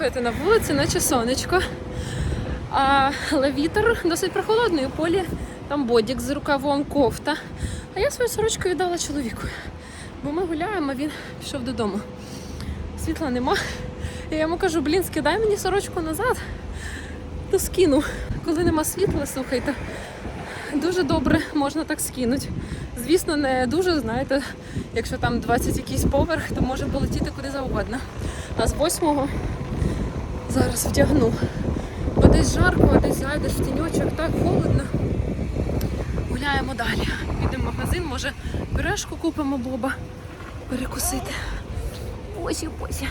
Слухайте, на вулиці наче сонечко. А, але вітер досить прохолодний. У полі там бодік з рукавом, кофта. А я свою сорочку віддала чоловіку. Бо ми гуляємо, а він пішов додому. Світла нема. Я йому кажу, блін, скидай мені сорочку назад, то скину. Коли нема світла, слухайте, дуже добре можна так скинути. Звісно, не дуже, знаєте, якщо там 20 якийсь поверх, то може полетіти куди завгодно. А з восьмого зараз вдягну. Бо десь жарко, а десь зайдеш в тіньочок, так холодно. Гуляємо далі. Підемо в магазин, може пюрешку купимо Боба перекусити. Босі, босі.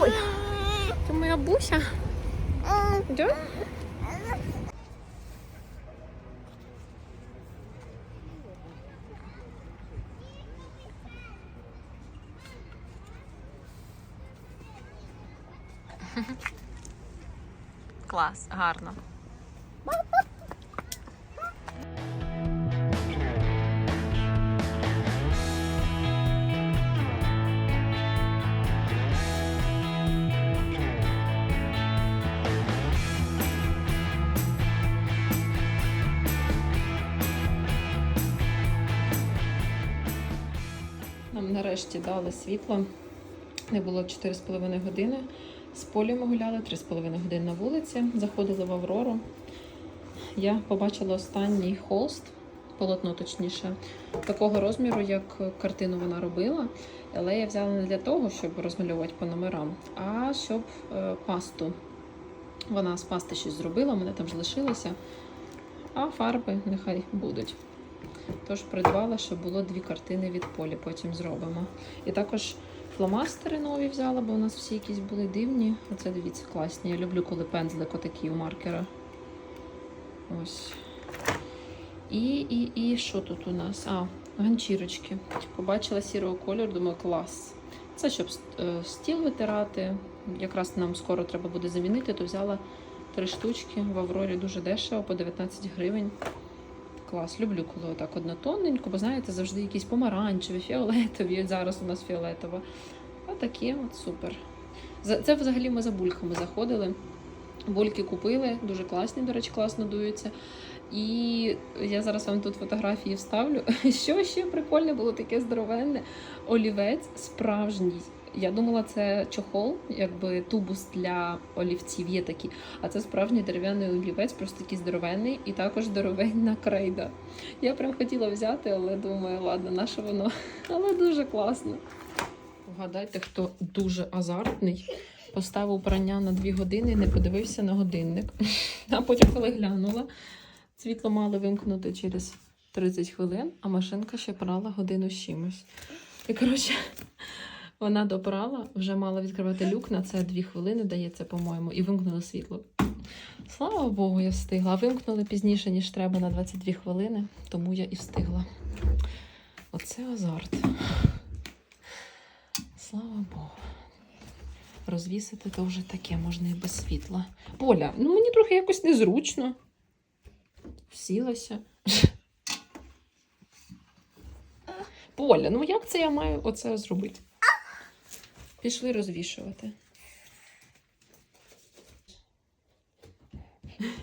Ой, це моя буся. Да? Клас, гарно. Нам нарешті дали світло. Не було 4,5 години. З полі ми гуляли 3,5 години на вулиці. Заходили в Аврору. Я побачила останній холст, полотно точніше, такого розміру, як картину вона робила. Але я взяла не для того, щоб розмальовувати по номерам, а щоб е, пасту. Вона з пасти щось зробила, мене там ж лишилося. А фарби нехай будуть. Тож придбала, щоб було дві картини від полі, потім зробимо. І також фломастери нові взяла, бо у нас всі якісь були дивні. Оце дивіться, класні. Я люблю, коли пензлик отакі у маркера. Ось. І, і, і що тут у нас? А, ганчірочки. Побачила сірого кольору, думаю, клас. Це щоб е, стіл витирати. Якраз нам скоро треба буде замінити, то взяла три штучки в Аврорі дуже дешево, по 19 гривень. Клас, люблю, коли отак однотонненько, бо знаєте, завжди якісь помаранчеві, фіолетові. Зараз у нас фіолетова. А такі от супер. Це взагалі ми за бульками заходили. Бульки купили, дуже класні, до речі, класно дуються. І я зараз вам тут фотографії вставлю. Що ще прикольне було таке здоровенне. Олівець справжній. Я думала, це чохол, якби тубус для олівців є такі. А це справжній дерев'яний олівець, просто такий здоровенний, і також здоровенна крейда. Я прям хотіла взяти, але думаю, ладно, на що воно? Але дуже класно. Вгадайте, хто дуже азартний. Поставив прання на 2 години не подивився на годинник. А потім, коли глянула, світло мало вимкнути через 30 хвилин, а машинка ще прала годину з чимось. І коротше, вона допрала, вже мала відкривати люк на це 2 хвилини, дається, по-моєму, і вимкнули світло. Слава Богу, я встигла. Вимкнули пізніше, ніж треба на 22 хвилини, тому я і встигла. Оце азарт. Слава Богу. Розвісити то вже таке, можна і без світла. Поля, ну мені трохи якось незручно. Сілася. Поля, ну як це я маю оце зробити? Пішли розвішувати.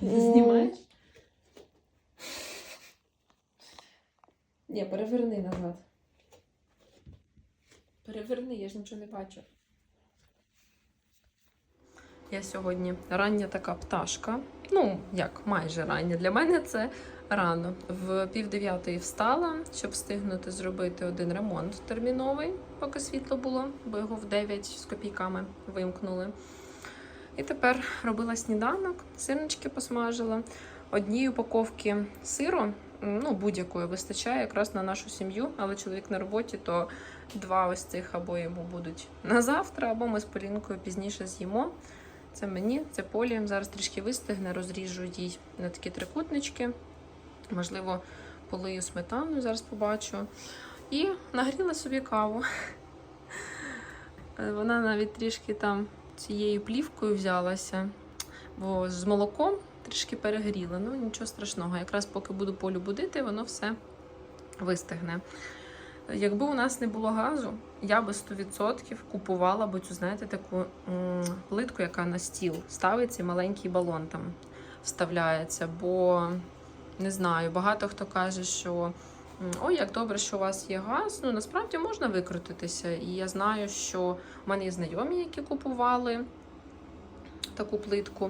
Знімаєш? Ні, переверни назад. Переверни, я ж нічого не бачу. Я сьогодні рання така пташка. Ну, як майже рання. Для мене це рано. В пів дев'ятої встала, щоб встигнути зробити один ремонт терміновий, поки світло було, бо його в 9 з копійками вимкнули. І тепер робила сніданок, сирнички посмажила. Одній упаковки сиру, ну будь-якої вистачає якраз на нашу сім'ю, але чоловік на роботі, то два ось цих або йому будуть на завтра, або ми з Полінкою пізніше з'їмо. Це мені, це полі. Зараз трішки вистигне, розріжу їй на такі трикутнички. Можливо, полию сметаною, зараз побачу. І нагріла собі каву. Е, Вона навіть трішки там цією плівкою взялася, бо з молоком трішки перегріла. Ну, нічого страшного. Якраз поки буду полю будити, воно все вистигне. Якби у нас не було газу, я би 100% купувала би цю, знаєте, таку плитку, яка на стіл ставиться, і маленький балон там вставляється. Бо не знаю, багато хто каже, що ой, як добре, що у вас є газ. Ну насправді можна викрутитися. І я знаю, що в мене є знайомі, які купували таку плитку.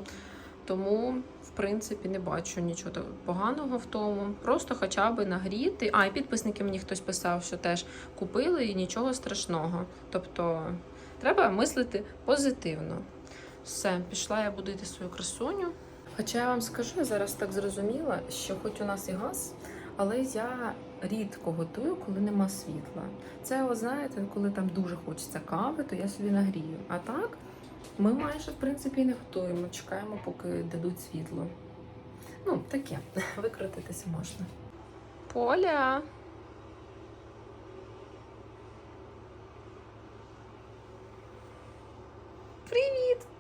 Тому, в принципі, не бачу нічого поганого в тому. Просто хоча б нагріти. А, і підписники мені хтось писав, що теж купили і нічого страшного. Тобто треба мислити позитивно. Все, пішла я будити свою красуню. Хоча я вам скажу, я зараз так зрозуміла, що хоч у нас і газ, але я рідко готую, коли нема світла. Це, от знаєте, коли там дуже хочеться кави, то я собі нагрію. А так, ми майже в принципі не готуємо, чекаємо, поки дадуть світло. Ну, таке, викрутитися можна. Поля. Привіт!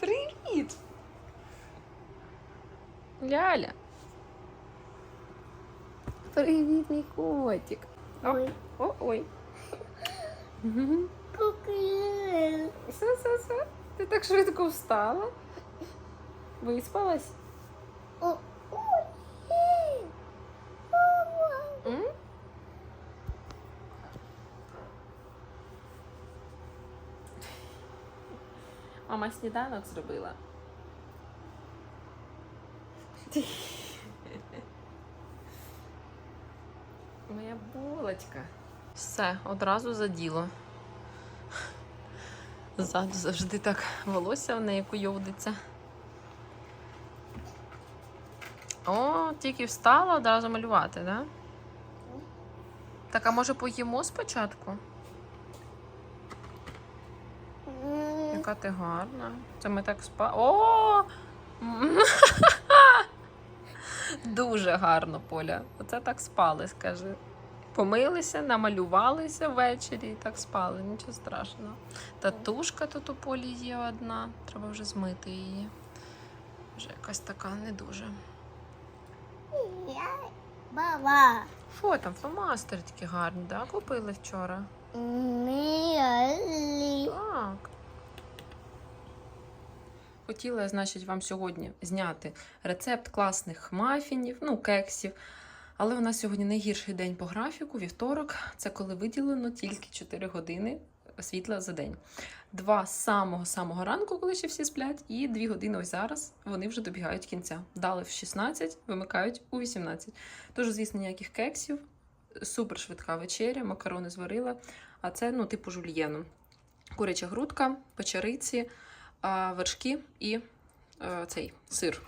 Привіт! Ляля. Привіт, мій котик. Ой. О, ой. Кукли. Все, все, все. Ти так швидко встала. Виспалась? О, Мама сніданок зробила. Моя булочка. Все, одразу за діло. Ззаду завжди так волосся в неї куйовдиться. О, тільки встала одразу малювати, так? Да? Так, а може поїмо спочатку? Яка ти гарна. Це ми так спа. О! Дуже гарно, Поля. Оце так спали, скажи. Помилися, намалювалися ввечері і так спали, нічого страшного. Татушка тут у полі є одна. Треба вже змити її. Вже якась така не дуже. Баба. Фо там фломастери такі гарні, да? Купили вчора. Милі. Так. Хотіла, значить, вам сьогодні зняти рецепт класних мафінів, ну, кексів. Але у нас сьогодні найгірший день по графіку, вівторок. Це коли виділено тільки 4 години світла за день. Два з самого-самого ранку, коли ще всі сплять, і 2 години ось зараз вони вже добігають кінця. Дали в 16, вимикають у 18. Тож, звісно, ніяких кексів. Супер швидка вечеря, макарони зварила. А це, ну, типу жульєну. Куряча грудка, печериці, вершки і е, цей сир.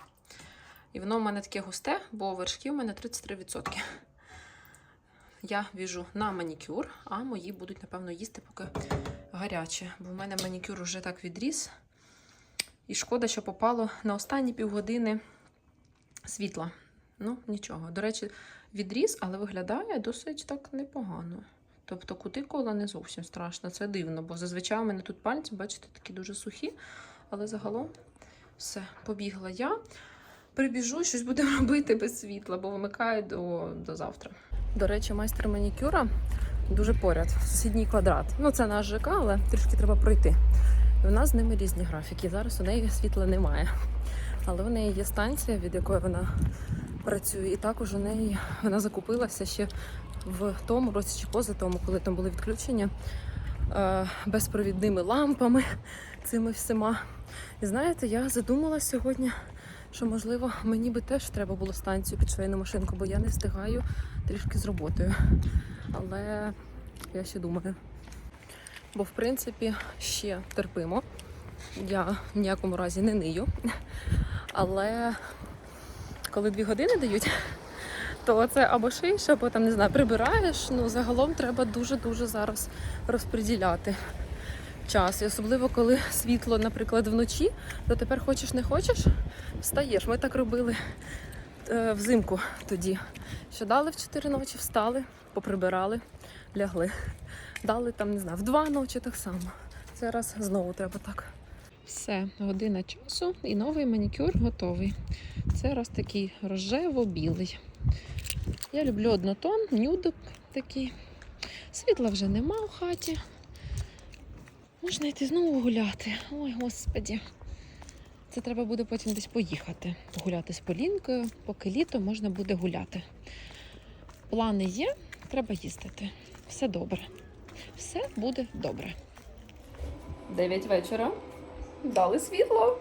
І воно в мене таке густе, бо вершки у мене 33%. Я віжу на манікюр, а мої будуть, напевно, їсти поки гаряче. Бо в мене манікюр вже так відріс. І шкода, що попало на останні півгодини світла. Ну, нічого. До речі, відріз, але виглядає досить так непогано. Тобто кутикула не зовсім страшна. Це дивно, бо зазвичай у мене тут пальці, бачите, такі дуже сухі. Але загалом все, побігла я. Прибіжу, щось будемо робити без світла, бо вимикаю до, до завтра. До речі, майстер манікюра дуже поряд, сусідній квадрат. Ну, це наш ЖК, але трішки треба пройти. І у нас з ними різні графіки. Зараз у неї світла немає. Але в неї є станція, від якої вона працює. І також у неї вона закупилася ще в тому році чи поза тому, коли там були відключення безпровідними лампами, цими всіма. І знаєте, я задумалася сьогодні, що можливо мені би теж треба було станцію під швейну машинку, бо я не встигаю трішки з роботою. Але я ще думаю. Бо, в принципі, ще терпимо. Я в ніякому разі не нию. Але коли дві години дають, то це або шиєш, або там не знаю, прибираєш. Ну загалом треба дуже-дуже зараз розподіляти час. І особливо коли світло, наприклад, вночі, то тепер хочеш не хочеш, встаєш. Ми так робили е, взимку тоді. Що дали в 4 ночі, встали, поприбирали, лягли. Дали там, не знаю, в 2 ночі так само. Зараз знову треба так. Все, година часу і новий манікюр готовий. Це раз такий рожево-білий. Я люблю однотон, нюд такий. Світла вже нема в хаті. Можна йти знову гуляти. Ой, господі. Це треба буде потім десь поїхати. Погуляти з Полінкою, поки літо можна буде гуляти. Плани є, треба їздити. Все добре. Все буде добре. 9 вечора. Дали світло.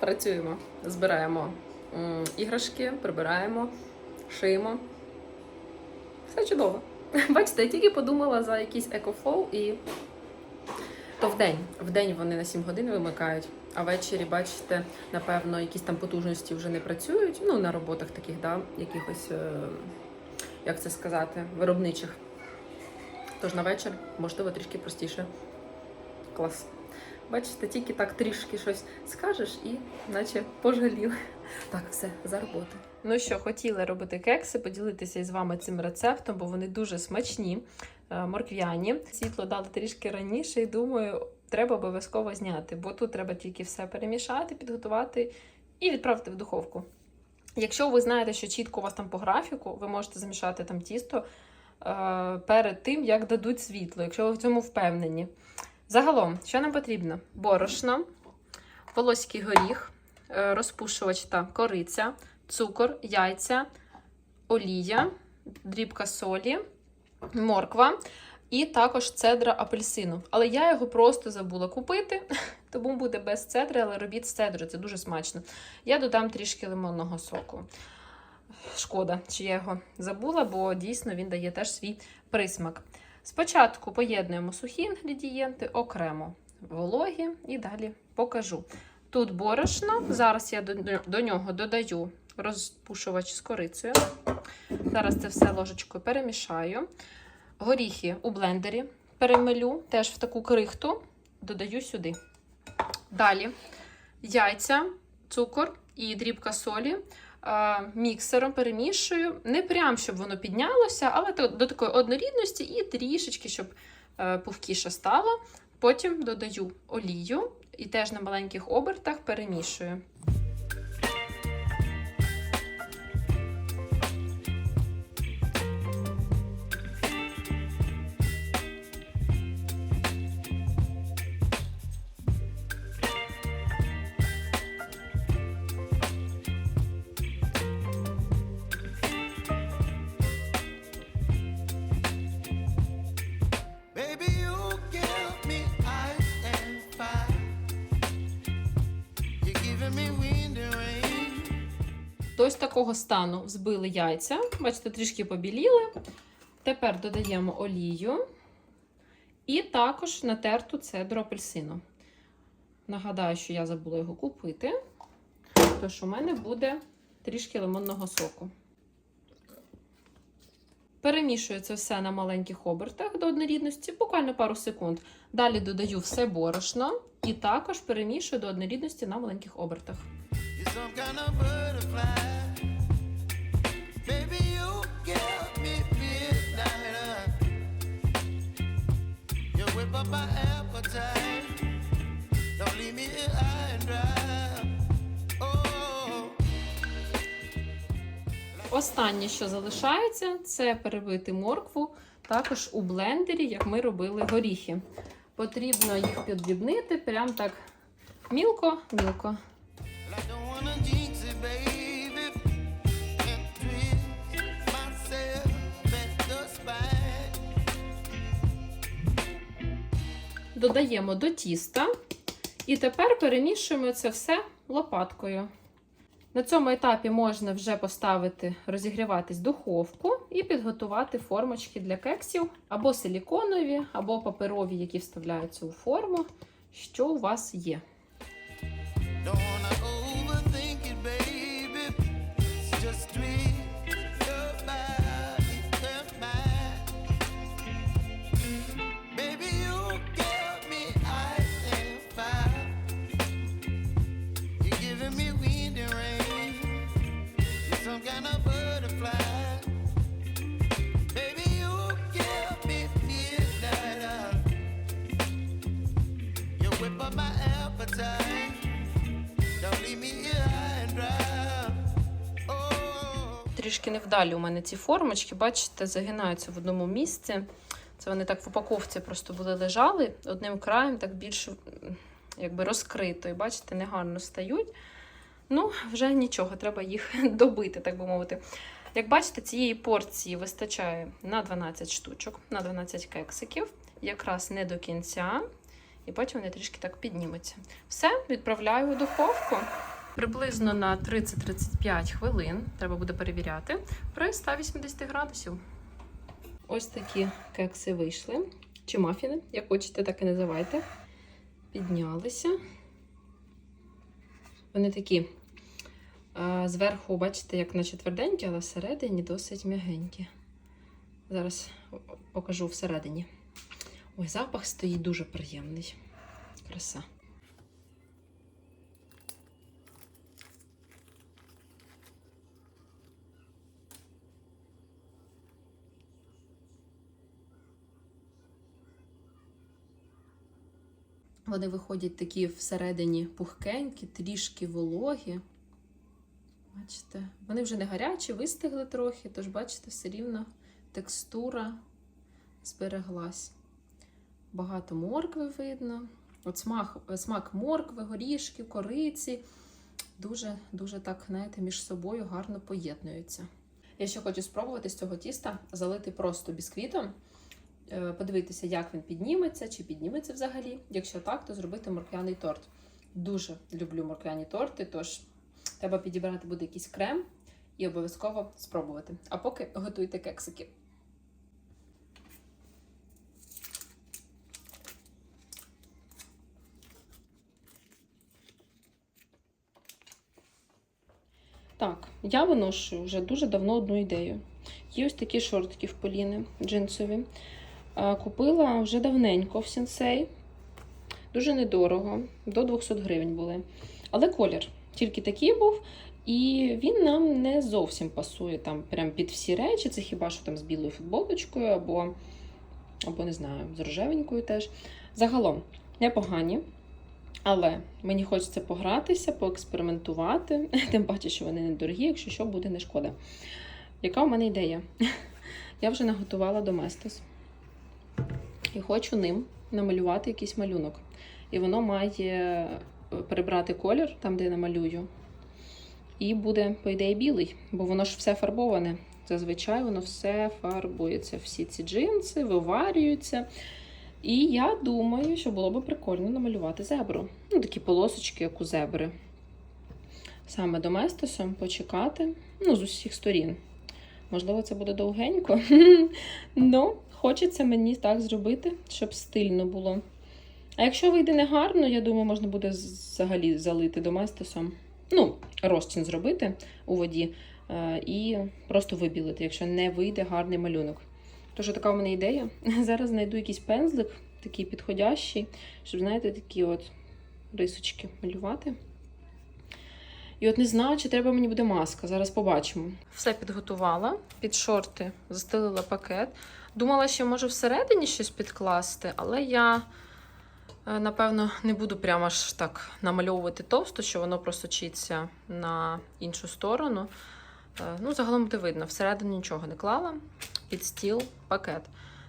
Працюємо, збираємо іграшки, прибираємо, шиємо. Все чудово. Бачите, я тільки подумала за якийсь екофлоу і то вдень. Вдень вони на 7 годин вимикають, а ввечері, бачите, напевно, якісь там потужності вже не працюють. Ну, на роботах таких, да, якихось, е, як це сказати, виробничих. Тож на вечір, можливо, трішки простіше. Клас. Бачите, тільки так трішки щось скажеш і наче пожаліли. Так, все, за роботу. Ну що, хотіли робити кекси, поділитися із вами цим рецептом, бо вони дуже смачні, е, морквяні. Світло дали трішки раніше, і думаю, треба обов'язково зняти, бо тут треба тільки все перемішати, підготувати і відправити в духовку. Якщо ви знаєте, що чітко у вас там по графіку, ви можете замішати там тісто е, перед тим, як дадуть світло, якщо ви в цьому впевнені. Загалом, що нам потрібно? Борошно, волоський горіх, е, розпушувач та кориця, цукор, яйця, олія, дрібка солі, морква і також цедра апельсину. Але я його просто забула купити, тому буде без цедри, але робіть з цедрою, це дуже смачно. Я додам трішки лимонного соку. Шкода, що я його забула, бо дійсно він дає теж свій присмак. Спочатку поєднуємо сухі інгредієнти окремо вологі і далі покажу. Тут борошно, зараз я до, нього додаю розпушувач з корицею. Зараз це все ложечкою перемішаю. Горіхи у блендері перемелю, теж в таку крихту, додаю сюди. Далі яйця, цукор і дрібка солі. Е, Міксером перемішую. Не прям, щоб воно піднялося, але до такої однорідності і трішечки, щоб е, пухкіше стало. Потім додаю олію і теж на маленьких обертах перемішую. До ось такого стану взбили яйця. Бачите, трішки побіліли. Тепер додаємо олію і також натерту цедру апельсину. Нагадаю, що я забула його купити, тож у мене буде трішки лимонного соку. Перемішую це все на маленьких обертах до однорідності, буквально пару секунд. Далі додаю все борошно і також перемішую до однорідності на маленьких обертах. Some kind of butterfly. Останнє, що залишається, це перебити моркву також у блендері, як ми робили горіхи. Потрібно їх піддрібнити прям так мілко-мілко. Додаємо до тіста. І тепер перемішуємо це все лопаткою. На цьому етапі можна вже поставити розігріватись духовку і підготувати формочки для кексів або силіконові, або паперові, які вставляються у форму, що у вас є. Трішки невдалі у мене ці формочки, бачите, загинаються в одному місці. Це вони так в упаковці просто були лежали одним краєм, так більш якби розкрито. І бачите, негарно стають. Ну, вже нічого, треба їх добити, так би мовити. Як бачите, цієї порції вистачає на 12 штучок, на 12 кексиків, якраз не до кінця, і потім вони трішки так піднімуться. Все, відправляю у духовку. Приблизно на 30-35 хвилин треба буде перевіряти при 180 градусів. Ось такі кекси вийшли. Чи мафіни, як хочете, так і називайте. Піднялися. Вони такі зверху, бачите, як наче тверденькі, але всередині досить м'ягенькі. Зараз покажу всередині. Ой, запах стоїть дуже приємний. Краса. Вони виходять такі всередині пухкенькі, трішки вологі. Бачите, вони вже не гарячі, вистигли трохи, тож, бачите, все рівно текстура збереглась. Багато моркви видно. От смак, смак моркви, горішки, кориці. Дуже-дуже так, знаєте, між собою гарно поєднуються. Я ще хочу спробувати з цього тіста залити просто бісквітом. Е, подивитися, як він підніметься, чи підніметься взагалі. Якщо так, то зробити морквяний торт. Дуже люблю морквяні торти, тож треба підібрати буде якийсь крем і обов'язково спробувати. А поки готуйте кексики. Так, я виношую вже дуже давно одну ідею. Є ось такі шортики в поліни джинсові. А, Купила вже давненько в сенсей. Дуже недорого, до 200 гривень були. Але колір тільки такий був, і він нам не зовсім пасує там прям під всі речі. Це хіба що там з білою футболочкою, або, або не знаю, з рожевенькою теж. Загалом непогані. Але мені хочеться погратися, поекспериментувати. Тим паче, що вони недорогі, якщо що, буде не шкода. Яка у мене ідея? Я вже наготувала доместос. І хочу ним намалювати якийсь малюнок. І воно має е, перебрати колір, там, де я намалюю. І буде, по ідеї, білий, бо воно ж все фарбоване. Зазвичай воно все фарбується. Всі ці джинси виварюються. І я думаю, що було б прикольно намалювати зебру. Ну, такі полосочки, як у зебри. Саме доместосом почекати, ну, з усіх сторін. Можливо, це буде довгенько. Ну, хочеться мені так зробити, щоб стильно було. А якщо вийде негарно, я думаю, можна буде взагалі залити доместосом. Ну, розчин зробити у воді е, і просто вибілити, якщо не вийде гарний малюнок. Тож така у мене ідея. Зараз знайду якийсь пензлик, такий підходящий, щоб, знаєте, такі от рисочки малювати. І от не знаю, чи треба мені буде маска. Зараз побачимо. Все підготувала під шорти, застелила пакет. Думала, що може всередині щось підкласти, але я, е, напевно, не буду прямо аж так намальовувати товсто, що воно просочиться на іншу сторону. Е, Ну, загалом буде видно, всередину нічого не клала. Під стіл пакет.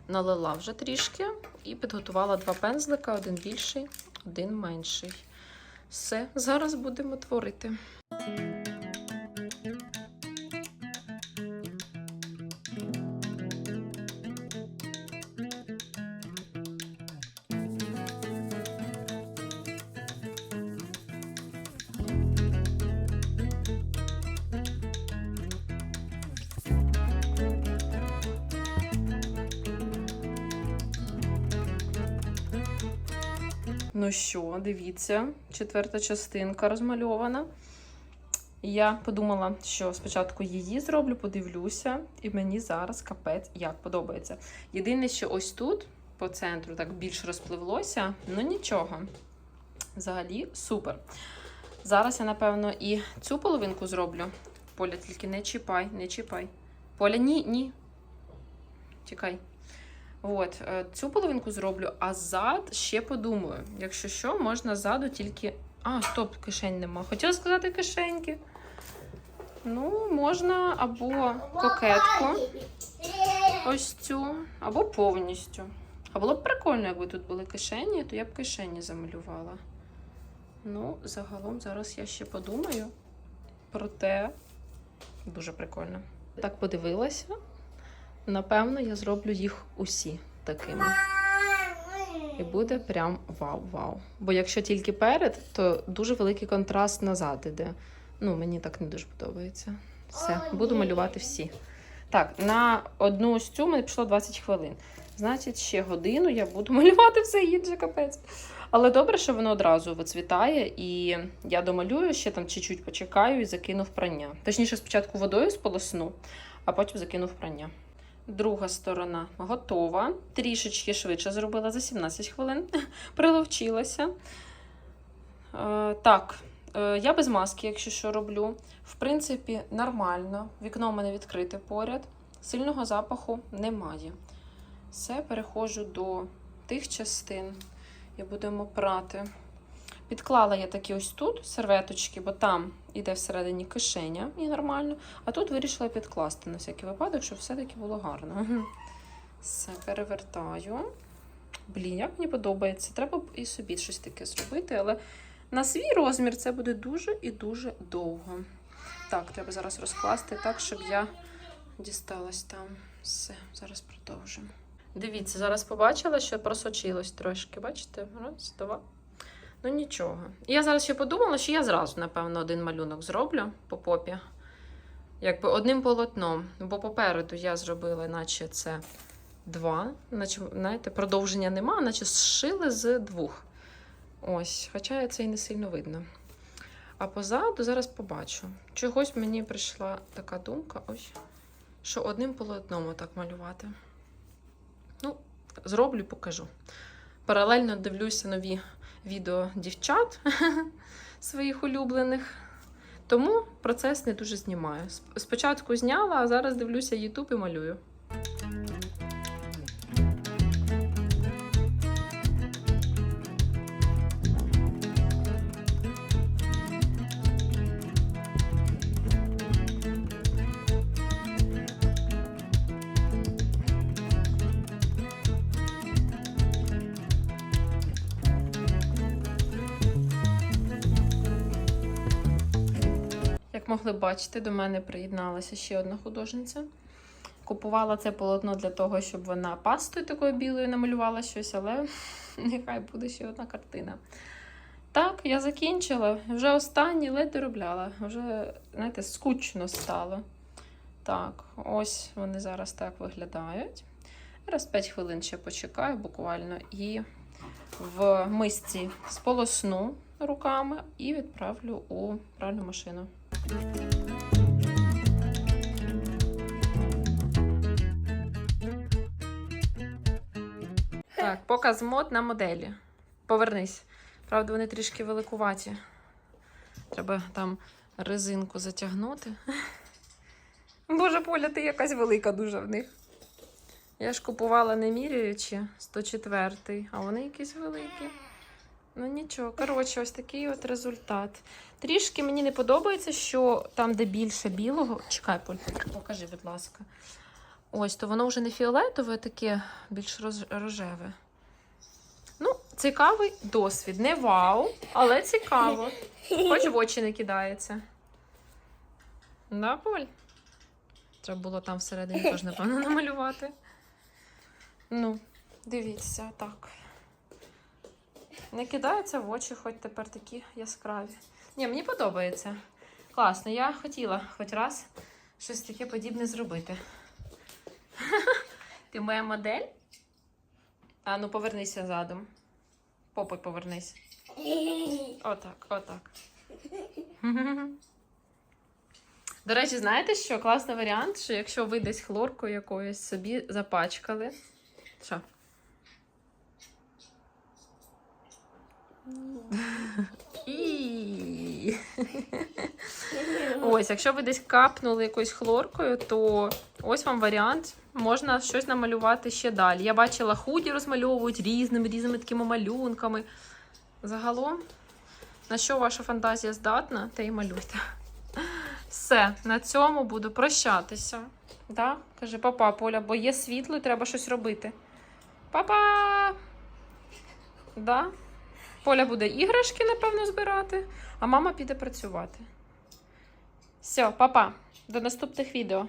Налила вже трішки і підготувала два пензлика: один більший, один менший. Все, зараз будемо творити. Ну що, дивіться, четверта частинка розмальована. Я подумала, що спочатку її зроблю, подивлюся, і мені зараз капець як подобається. Єдине, що ось тут, по центру, так більш розпливлося, ну нічого. Взагалі супер. Зараз я, напевно, і цю половинку зроблю. Поля, тільки не чіпай, не чіпай. Поля, ні, ні. Чекай. От, е, цю половинку зроблю, а зад ще подумаю. Якщо що, можна ззаду тільки. А, стоп, кишень нема. Хотіла сказати кишеньки. Ну, можна або кокетку, ось цю, або повністю. А було б прикольно, якби тут були кишені, то я б кишені замалювала. Ну, загалом зараз я ще подумаю. Проте дуже прикольно. Так подивилася. Напевно, я зроблю їх усі такими. І буде прям вау-вау. Бо якщо тільки перед, то дуже великий контраст назад іде. Ну, мені так не дуже подобається. Все, буду малювати всі. Так, на одну ось цю мене пішло 20 хвилин. Значить, ще годину я буду малювати все інше, капець. Але добре, що воно одразу вицвітає, і я домалюю, ще там чуть-чуть почекаю і закину в прання. Точніше, спочатку водою сполосну, а потім закину в прання. Друга сторона готова. Трішечки швидше зробила за 17 хвилин. Приловчилася. Е, так, е, я без маски, якщо що роблю. В принципі, нормально. Вікно в мене відкрите поряд. Сильного запаху немає. Все, переходжу до тих частин і будемо прати. Підклала я такі ось тут серветочки, бо там іде всередині кишеня і нормально. А тут вирішила підкласти на всякий випадок, щоб все-таки було гарно. Все, перевертаю. Блін, як мені подобається. Треба б і собі щось таке зробити, але на свій розмір це буде дуже і дуже довго. Так, треба зараз розкласти так, щоб я дісталась там. Все, зараз продовжимо. Дивіться, зараз побачила, що просочилось трошки. Бачите? Раз, два. Ну нічого. Я зараз ще подумала, що я зразу, напевно, один малюнок зроблю по попі. Якби одним полотном. Бо попереду я зробила, наче це два. Наче, знаєте, продовження нема, наче зшили з двох. Ось, хоча це і не сильно видно. А позаду зараз побачу. Чогось мені прийшла така думка, ось, що одним полотном отак малювати. Ну, зроблю, покажу. Паралельно дивлюся нові відео дівчат своїх улюблених. Тому процес не дуже знімаю. Спочатку зняла, а зараз дивлюся YouTube і малюю. Могли бачити, до мене приєдналася ще одна художниця. Купувала це полотно для того, щоб вона пастою такою білою намалювала щось, але нехай буде ще одна картина. Так, я закінчила. Вже останнє ледь доробляла. Вже, знаєте, скучно стало. Так, ось вони зараз так виглядають. Раз 5 хвилин ще почекаю буквально і в мисці сполосну руками і відправлю у пральну машину. Так, показ мод на моделі. Повернись. Правда, вони трішки великуваті. Треба там резинку затягнути. Боже, Поля, ти якась велика дуже в них. Я ж купувала не міряючи 104, а вони якісь великі. Ну нічого, коротше, ось такий от результат. Трішки мені не подобається, що там, де більше білого. Чекай, Поль, покажи, будь ласка. Ось, то воно вже не фіолетове, таке більш рожеве. Ну, цікавий досвід. Не вау, але цікаво. Хоч в очі не кидається. Да, Поль? Треба було там всередині теж, напевно, намалювати. Ну, дивіться, так. Не кидається в очі, хоч тепер такі яскраві. Ні, мені подобається. Класно, я хотіла хоч раз щось таке подібне зробити. Ти моя модель? А ну повернися задом. Попой повернись. Отак, отак. До речі, знаєте що? Класний варіант, що якщо ви десь хлоркою якоюсь собі запачкали. Що? Ось, якщо ви десь капнули якоюсь хлоркою, то ось вам варіант. Можна щось намалювати ще далі. Я бачила, худі розмальовують різними різними такими малюнками. Загалом, на що ваша фантазія здатна, те й малюйте. Все, на цьому буду прощатися. Да? Каже, папа, Поля, бо є світло і треба щось робити. Папа! Да? Поля буде іграшки, напевно, збирати, а мама піде працювати. Все, папа, до наступних відео.